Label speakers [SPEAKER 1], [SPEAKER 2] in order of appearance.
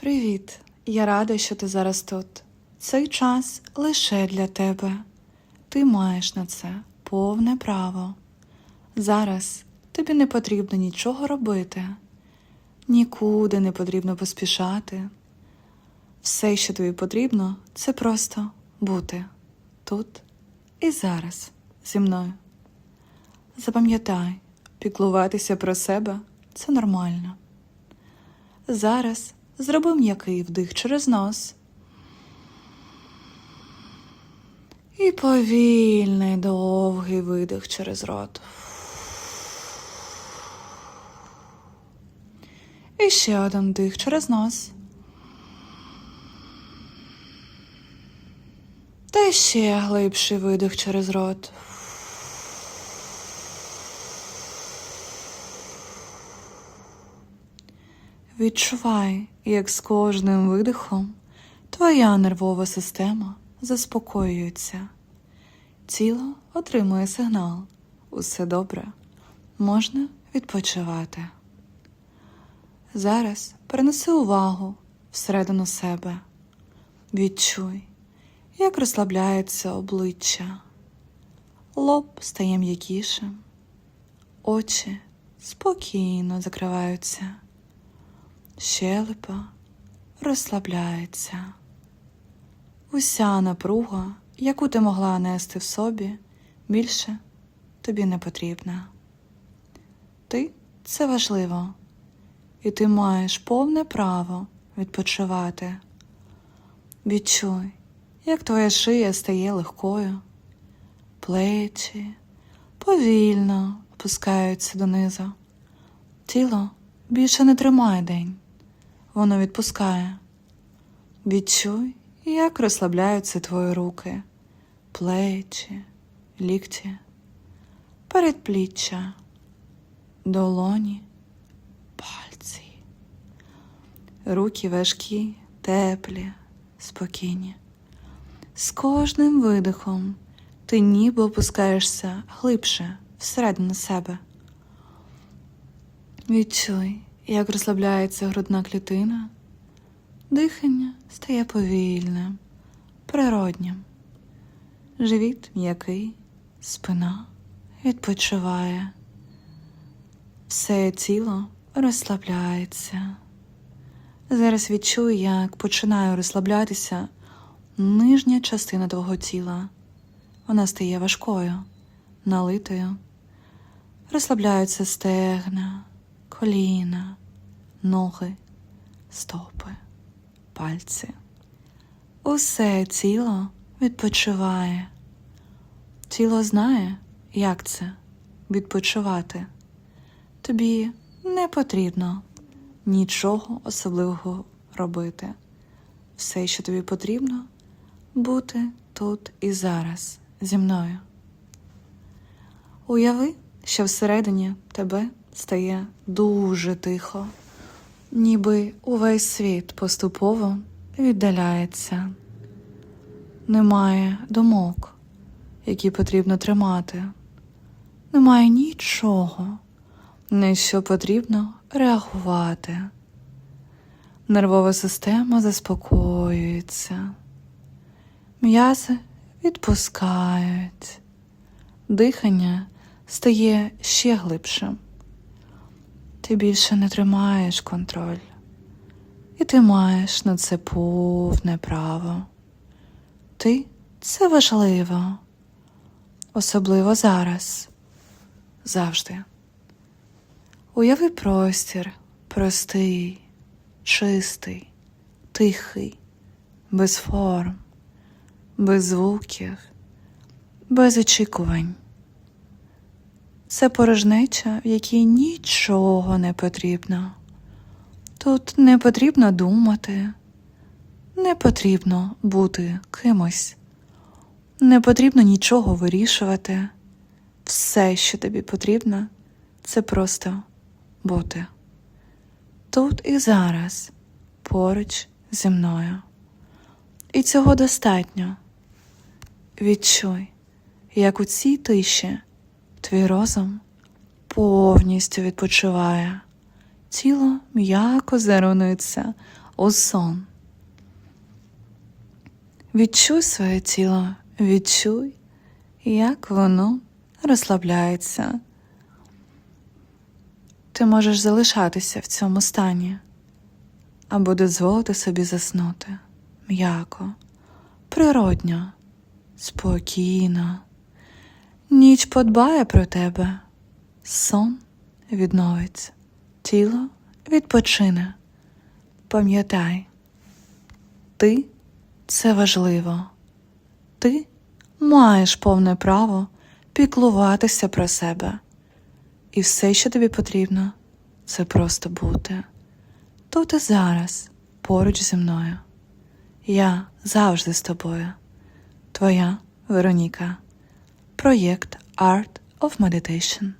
[SPEAKER 1] Привіт! Я рада, що ти зараз тут. Цей час лише для тебе. Ти маєш на це повне право. Зараз тобі не потрібно нічого робити, нікуди не потрібно поспішати. Все, що тобі потрібно, це просто бути тут і зараз зі мною. Запам'ятай, піклуватися про себе це нормально. Зараз зроби м'який вдих через нос. І повільний довгий видих через рот. І ще один дих через нос. Та ще глибший видих через рот. Відчувай, як з кожним видихом твоя нервова система заспокоюється. Тіло отримує сигнал. Усе добре. Можна відпочивати. Зараз перенеси увагу всередину себе. Відчуй, як розслабляється обличчя. Лоб стає м'якішим, очі спокійно закриваються щелепа розслабляється. Уся напруга, яку ти могла нести в собі, більше тобі не потрібна. Ти це важливо, і ти маєш повне право відпочивати. Відчуй, як твоя шия стає легкою, плечі повільно опускаються донизу. Тіло більше не тримає день воно відпускає. Відчуй, як розслабляються твої руки, плечі, лікті, передпліччя, долоні, пальці. Руки важкі, теплі, спокійні. З кожним видихом ти ніби опускаєшся глибше всередину себе. Відчуй, як розслабляється грудна клітина, дихання стає повільним, природнім. Живіт м'який, спина відпочиває, все тіло розслабляється. Зараз відчуй, як починає розслаблятися нижня частина твого тіла. Вона стає важкою, налитою. Розслабляються стегна, коліна, ноги, стопи, пальці. Усе тіло відпочиває. Тіло знає, як це відпочивати. Тобі не потрібно нічого особливого робити. Все, що тобі потрібно, бути тут і зараз зі мною. Уяви, що всередині тебе стає дуже тихо, ніби увесь світ поступово віддаляється. Немає думок, які потрібно тримати, немає нічого, на що потрібно реагувати. Нервова система заспокоюється, м'язи відпускають, дихання стає ще глибшим. Ти більше не тримаєш контроль, і ти маєш на це повне право. Ти це важливо, особливо зараз, завжди. Уяви простір, простий, чистий, тихий, без форм, без звуків, без очікувань. Це порожнеча, в якій нічого не потрібно. Тут не потрібно думати, не потрібно бути кимось, не потрібно нічого вирішувати. Все, що тобі потрібно, це просто бути тут і зараз, поруч зі мною. І цього достатньо. Відчуй, як у цій тиші. Твій розум повністю відпочиває, тіло м'яко зарунується у сон. Відчуй своє тіло, відчуй, як воно розслабляється. Ти можеш залишатися в цьому стані або дозволити собі заснути м'яко, природньо, спокійно. Ніч подбає про тебе, сон відновиться, тіло відпочине. Пам'ятай, ти це важливо. Ти маєш повне право піклуватися про себе. І все, що тобі потрібно, це просто бути. Тут і зараз, поруч зі мною. Я завжди з тобою. Твоя Вероніка. Проєкт Art of Meditation.